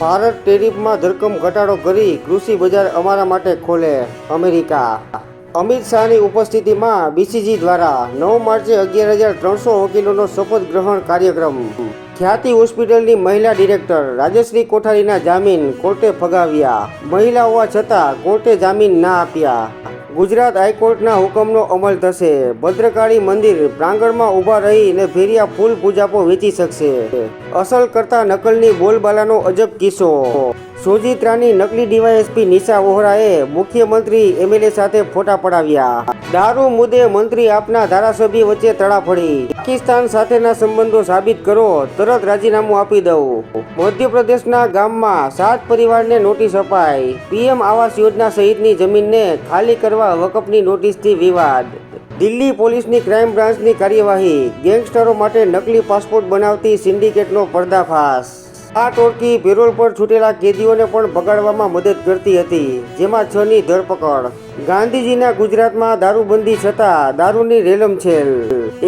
ભારત ટેરિફમાં ધરકમ ઘટાડો કરી કૃષિ બજાર અમારા માટે ખોલે અમેરિકા. અમિત શાહની ઉપસ્થિતિમાં બીસીજી દ્વારા નવ માર્ચે અગિયાર હજાર ત્રણસો વકીલોનો શપથ ગ્રહણ કાર્યક્રમ. ખ્યાતિ હોસ્પિટલની મહિલા ડિરેક્ટર રાજશ્રી કોઠારીના જામીન કોર્ટે ફગાવ્યા. મહિલા હોવા છતાં કોર્ટે જામીન ના આપ્યા. ગુજરાત હાઈકોર્ટના હુકમનો અમલ થશે. ભદ્રકાળી મંદિર પ્રાંગણમાં ઊભા રહીને ફેરિયા ફૂલ પૂજાપો વેચી શકશે. અસલ કરતા નકલની બોલબાલાનો અજબ કિસ્સો. સોજિત્રાની નકલી ડીવાયએસપી નિશા વોહરાએ મુખ્યમંત્રી એમએલએ સાથે ફોટા પડાવ્યા. દારૂ મુદ્દે મંત્રી આપના ધારાસભ્ય વચ્ચે તડાફડી પાકિસ્તાન સાથેના સંબંધો સાબિત કરો, તરત રાજીનામું આપી દઉં. મધ્યપ્રદેશના ગામમાં સાત પરિવારને નોટિસ અપાઈ. પીએમ આવાસ યોજના સહિતની જમીનને ખાલી કરવા વકફની નોટિસથી વિવાદ. દિલ્હી પોલીસની ક્રાઇમ બ્રાન્ચની કાર્યવાહી. ગેંગસ્ટરો માટે નકલી પાસપોર્ટ બનાવતી સિન્ડિકેટનો પર્દાફાશ. આ ટોળકી પેરોલ પર છૂટેલા કેદીઓને પણ ભગાડવામાં મદદ કરતી હતી, જેમાં છ ની ધરપકડ. ગાંધીજીના ગુજરાતમાં દારૂબંધી છતાં દારૂની રેલમછેલ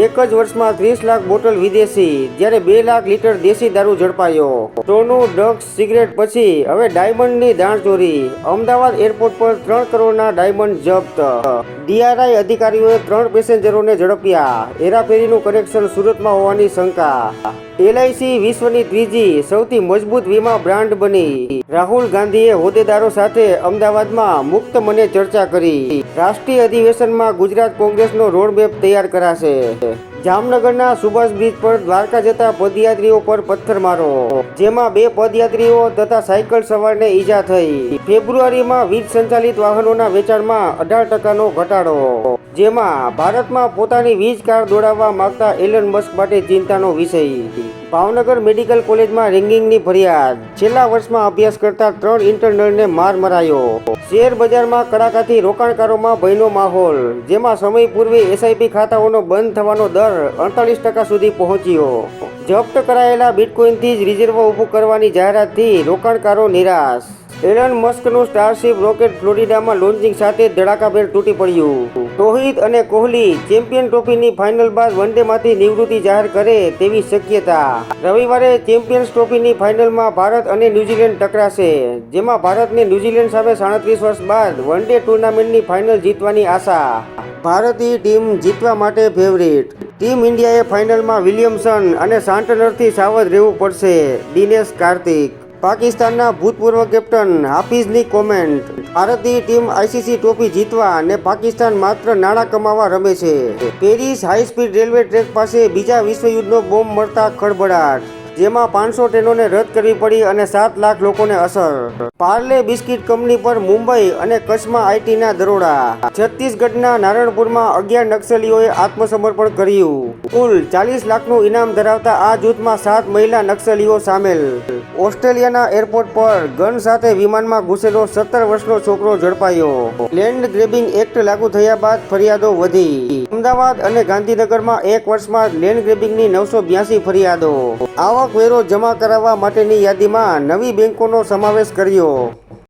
એક જ વર્ષમાં ત્રીસ લાખ બોટલ વિદેશી, જ્યારે બે લાખ લીટર દેશી દારૂ ઝડપાયો. સોનું, ડ્રગ્સ, સિગરેટ પછી હવે ડાયમંડની દાણચોરી અમદાવાદ એરપોર્ટ પર ત્રણ કરોડના ડાયમંડ જપ્ત. ડીઆરઆઈ અધિકારીઓએ ત્રણ પેસેન્જરોને ઝડપ્યા. હેરાફેરીનું કનેક્શન સુરતમાં હોવાની શંકા. એલઆઈસી વિશ્વની ત્રીજી સૌથી મજબૂત વીમા બ્રાન્ડ બની. રાહુલ ગાંધીએ હોદ્દેદારો સાથે અમદાવાદમાં મુક્ત મને ચર્ચા કરી. રાષ્ટ્રીય અધિવેશનમાં ગુજરાત કોંગ્રેસનો રોડમેપ તૈયાર કરાશે. જામનગરના સુભાષ બ્રિજ પર દ્વારકા જતા પદયાત્રીઓ પર પથ્થરમારો જેમાં બે પદયાત્રીઓ તથા સાયકલ સવારને ઈજા થઈ. ફેબ્રુઆરીમાં વીજ સંચાલિત વાહનોના વેચાણમાં અઢાર ટકાનો ઘટાડો. જેમાં ભારતમાં પોતાની વીજ કાર દોડાવવા માંગતા એલન મસ્ક માટે ચિંતાનો વિષય ભાવનગર મેડિકલ કોલેજમાં રેંગિંગની ફરિયાદ. છેલ્લા વર્ષમાં અભ્યાસ કરતા ત્રણ ઇન્ટરનલને માર મરાયો. શેર બજારમાં કડાકાથી રોકાણકારોમાં ભયનો માહોલ, જેમાં સમય પૂર્વે એસઆઈપી ખાતાઓનો બંધ થવાનો દર અડતાલીસ ટકા સુધી પહોંચ્યો. જપ્ત કરાયેલા બિટકોઇનથી જ રિઝર્વ ઊભું કરવાની જાહેરાતથી રોકાણકારો નિરાશ. એલન મસ્કનું સ્ટારશિપ રોકેટ ફ્લોરિડામાં લોન્ચિંગ સાથે ધડાકાભેર તૂટી પડ્યું. રોહિત અને કોહલી ચેમ્પિયન ટ્રોફીની ફાઇનલ બાદ વનડેમાંથી નિવૃત્તિ જાહેર કરે તેવી શક્યતા. રવિવારે ચેમ્પિયન્સ ટ્રોફીની ફાઇનલમાં ભારત અને ન્યૂઝીલેન્ડ ટકરાશે, જેમાં ભારતને ન્યૂઝીલેન્ડ સામે સાડત્રીસ વર્ષ બાદ વનડે ટુર્નામેન્ટની ફાઇનલ જીતવાની આશા. ભારતીય ટીમ જીતવા માટે ફેવરિટ. ટીમ ઇન્ડિયાએ ફાઇનલમાં વિલિયમસન અને સાન્ટનરથી સાવધ રહેવું પડશે. દિનેશ કાર્તિક પાકિસ્તાનના ભૂતપૂર્વ કેપ્ટન હાફિઝની કોમેન્ટ ભારતીય ટીમ આઈસીસી ટ્રોફી જીતવા અને પાકિસ્તાન માત્ર નાણાં કમાવા રમે છે. Paris high speed railway track પાસે બીજા વિશ્વયુદ્ધનો બોમ્બ મળતા ખળભળાટ. જેમાં પાંચસો ટ્રેનોને રદ કરવી પડી અને સાત લાખ લોકોને અસર. પાર્લે બિસ્કિટ કંપની પર મુંબઈ અને કચ્છમાં આઈટીના દરોડા. છત્તીસગઢના નારણપુરમાં અગિયાર નક્સલીઓએ આત્મસમર્પણ કર્યું. કુલ ચાલીસ લાખનું ઇનામ ધરાવતા આ જૂથમાં સાત મહિલા નક્સલીઓ સામેલ. ઓસ્ટ્રેલિયાના એરપોર્ટ પર ગન સાથે વિમાનમાં ઘૂસેલો સત્તર વર્ષનો છોકરો ઝડપાયો. લેન્ડ ગ્રેબિંગ એક્ટ લાગુ થયા બાદ ફરિયાદો વધી. અમદાવાદ અને ગાંધીનગરમાં એક વર્ષમાં લેન્ડ ગ્રેબિંગની નવસો બ્યાસી ફરિયાદો. આવક વેરો જમા કરાવવા માટેની યાદીમાં નવી બેંકોનો સમાવેશ કર્યો.